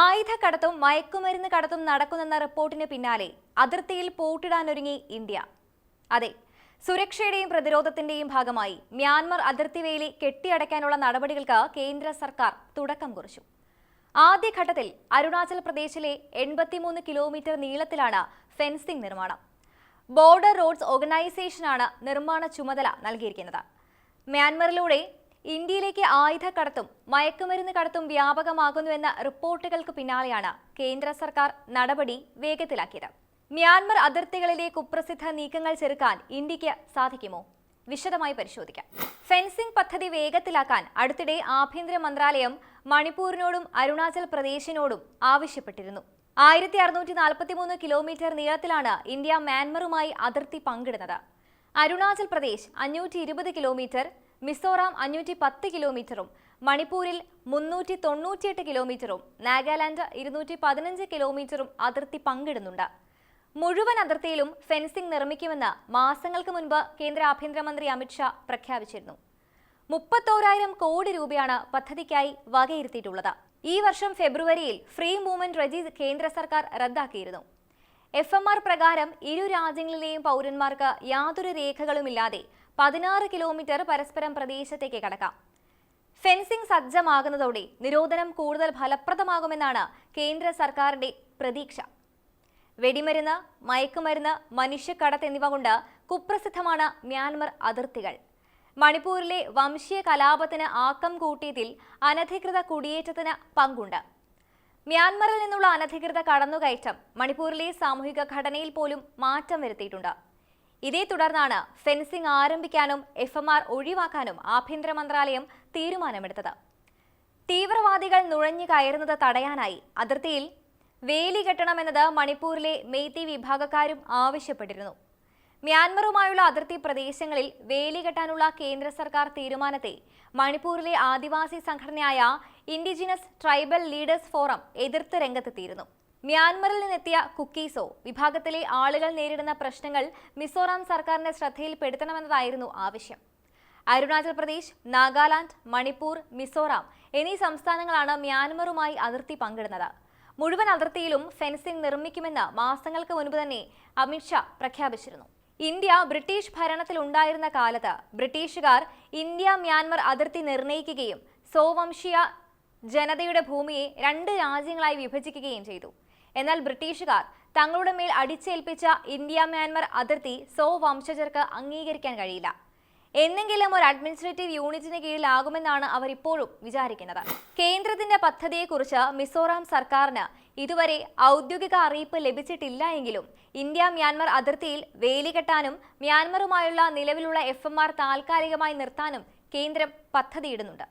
ആയുധക്കടത്തും മയക്കുമരുന്ന് കടത്തും നടക്കുന്നെന്ന റിപ്പോർട്ടിന് പിന്നാലെ അതിർത്തിയിൽ പൂട്ടിടാനൊരുങ്ങി ഇന്ത്യ. അതെ സുരക്ഷയുടെയും പ്രതിരോധത്തിന്റെയും ഭാഗമായി മ്യാൻമർ അതിർത്തി വേലി കെട്ടിയടയ്ക്കാനുള്ള നടപടികൾക്ക് കേന്ദ്ര സർക്കാർ തുടക്കം കുറിച്ചു. ആദ്യഘട്ടത്തിൽ അരുണാചൽ പ്രദേശിലെ എൺപത്തിമൂന്ന് കിലോമീറ്റർ നീളത്തിലാണ് ഫെൻസിംഗ് നിർമ്മാണം. ബോർഡർ റോഡ്സ് ഓർഗനൈസേഷനാണ് നിർമ്മാണ ചുമതല നൽകിയിരിക്കുന്നത്. മ്യാൻമറിലൂടെ ഇന്ത്യയിലേക്ക് ആയുധക്കടത്തും മയക്കുമരുന്ന് കടത്തും വ്യാപകമാകുന്നുവെന്ന റിപ്പോർട്ടുകൾക്ക് പിന്നാലെയാണ് കേന്ദ്ര സർക്കാർ നടപടി വേഗത്തിലാക്കിയത്. മ്യാൻമർ അതിർത്തികളിലെ കുപ്രസിദ്ധ നീക്കങ്ങൾ ചെറുക്കാൻ ഇന്ത്യയ്ക്ക് സാധിക്കുമോ? വിശദമായി പരിശോധിക്കാം. ഫെൻസിംഗ് പദ്ധതി വേഗത്തിലാക്കാൻ അടുത്തിടെ ആഭ്യന്തര മന്ത്രാലയം മണിപ്പൂരിനോടും അരുണാചൽ പ്രദേശിനോടും ആവശ്യപ്പെട്ടിരുന്നു. ആയിരത്തി അറുന്നൂറ്റി നാൽപ്പത്തിമൂന്ന് കിലോമീറ്റർ നീളത്തിലാണ് ഇന്ത്യ മ്യാൻമറുമായി അതിർത്തി പങ്കിടുന്നത്. അരുണാചൽ പ്രദേശ് അഞ്ഞൂറ്റി ഇരുപത് കിലോമീറ്റർ മിസോറാം അഞ്ഞൂറ്റി പത്ത് കിലോമീറ്ററും മണിപ്പൂരിൽ മുന്നൂറ്റി തൊണ്ണൂറ്റിയെട്ട് കിലോമീറ്ററും നാഗാലാൻഡ് ഇരുന്നൂറ്റി പതിനഞ്ച് കിലോമീറ്ററും അതിർത്തി പങ്കിടുന്നുണ്ട്. മുഴുവൻ അതിർത്തിയിലും ഫെൻസിംഗ് നിർമ്മിക്കുമെന്ന് മാസങ്ങൾക്ക് മുൻപ് കേന്ദ്ര ആഭ്യന്തരമന്ത്രി അമിത്ഷാ പ്രഖ്യാപിച്ചിരുന്നു. മുപ്പത്തോരായിരം കോടി രൂപയാണ് പദ്ധതിക്കായി വകയിരുത്തിയിട്ടുള്ളത്. ഈ വർഷം ഫെബ്രുവരിയിൽ ഫ്രീ മൂവ്മെന്റ് റെജി കേന്ദ്ര സർക്കാർ റദ്ദാക്കിയിരുന്നു. എഫ് എം ആർ പ്രകാരം ഇരു രാജ്യങ്ങളിലെയും പൗരന്മാർക്ക് യാതൊരു രേഖകളുമില്ലാതെ പതിനാറ് കിലോമീറ്റർ പരസ്പരം പ്രദേശത്തേക്ക് കടക്കാം. ഫെൻസിംഗ് സജ്ജമാകുന്നതോടെ നിരോധനം കൂടുതൽ ഫലപ്രദമാകുമെന്നാണ് കേന്ദ്ര സർക്കാരിന്റെ പ്രതീക്ഷ. വെടിമരുന്ന് മയക്കുമരുന്ന് മനുഷ്യക്കടത്ത് എന്നിവ കൊണ്ട് കുപ്രസിദ്ധമാണ് മ്യാൻമർ അതിർത്തികൾ. മണിപ്പൂരിലെ വംശീയ കലാപത്തിന് ആക്കം കൂട്ടിയതിൽ അനധികൃത കുടിയേറ്റത്തിന് പങ്കുണ്ട്. മ്യാൻമറിൽ നിന്നുള്ള അനധികൃത കടന്നുകയറ്റം മണിപ്പൂരിലെ സാമൂഹിക ഘടനയിൽ പോലും മാറ്റം വരുത്തിയിട്ടുണ്ട്. ഇതേ തുടർന്നാണ് ഫെൻസിംഗ് ആരംഭിക്കാനും എഫ് എം ആർ ഒഴിവാക്കാനും ആഭ്യന്തര മന്ത്രാലയം തീരുമാനമെടുത്തത്. തീവ്രവാദികൾ നുഴഞ്ഞു കയറുന്നത് തടയാനായി അതിർത്തിയിൽ വേലി കെട്ടണമെന്നത് മണിപ്പൂരിലെ മെയ്തി വിഭാഗക്കാരും ആവശ്യപ്പെട്ടിരുന്നു. മ്യാൻമറുമായുള്ള അതിർത്തി പ്രദേശങ്ങളിൽ വേലി കെട്ടാനുള്ള കേന്ദ്ര സർക്കാർ തീരുമാനത്തെ മണിപ്പൂരിലെ ആദിവാസി സംഘടനയായ ഇൻഡിജിനസ് ട്രൈബൽ ലീഡേഴ്സ് ഫോറം എതിർത്ത് രംഗത്തെത്തിയിരുന്നു. മ്യാൻമറിൽ നിന്നെത്തിയ കുക്കീസോ വിഭാഗത്തിലെ ആളുകൾ നേരിടുന്ന പ്രശ്നങ്ങൾ മിസോറാം സർക്കാരിന്റെ ശ്രദ്ധയിൽപ്പെടുത്തണമെന്നതായിരുന്നു ആവശ്യം. അരുണാചൽ പ്രദേശ് നാഗാലാൻഡ് മണിപ്പൂർ മിസോറാം എന്നീ സംസ്ഥാനങ്ങളാണ് മ്യാൻമറുമായി അതിർത്തി പങ്കിടുന്നത്. മുഴുവൻ അതിർത്തിയിലും ഫെൻസിംഗ് നിർമ്മിക്കുമെന്ന് മാസങ്ങൾക്ക് മുൻപ് തന്നെ അമിത്ഷാ പ്രഖ്യാപിച്ചിരുന്നു. ഇന്ത്യ ബ്രിട്ടീഷ് ഭരണത്തിൽ ഉണ്ടായിരുന്ന കാലത്ത് ബ്രിട്ടീഷുകാർ ഇന്ത്യ മ്യാൻമർ അതിർത്തി നിർണയിക്കുകയും സോവംശീയ ജനതയുടെ ഭൂമിയെ രണ്ട് രാജ്യങ്ങളായി വിഭജിക്കുകയും ചെയ്തു. എന്നാൽ ബ്രിട്ടീഷുകാർ തങ്ങളുടെ മേൽ അടിച്ചേൽപ്പിച്ച ഇന്ത്യ മ്യാൻമർ അതിർത്തി സോ വംശജർക്ക് അംഗീകരിക്കാൻ കഴിയില്ല. എന്നെങ്കിലും ഒരു അഡ്മിനിസ്ട്രേറ്റീവ് യൂണിറ്റിന് കീഴിലാകുമെന്നാണ് അവർ ഇപ്പോഴും വിചാരിക്കുന്നത്. കേന്ദ്രത്തിന്റെ പദ്ധതിയെക്കുറിച്ച് മിസോറാം സർക്കാരിന് ഇതുവരെ ഔദ്യോഗിക അറിയിപ്പ് ലഭിച്ചിട്ടില്ല എങ്കിലും ഇന്ത്യ മ്യാൻമർ അതിർത്തിയിൽ വേലി കെട്ടാനും മ്യാൻമറുമായുള്ള നിലവിലുള്ള എഫ് താൽക്കാലികമായി നിർത്താനും കേന്ദ്രം പദ്ധതിയിടുന്നുണ്ട്.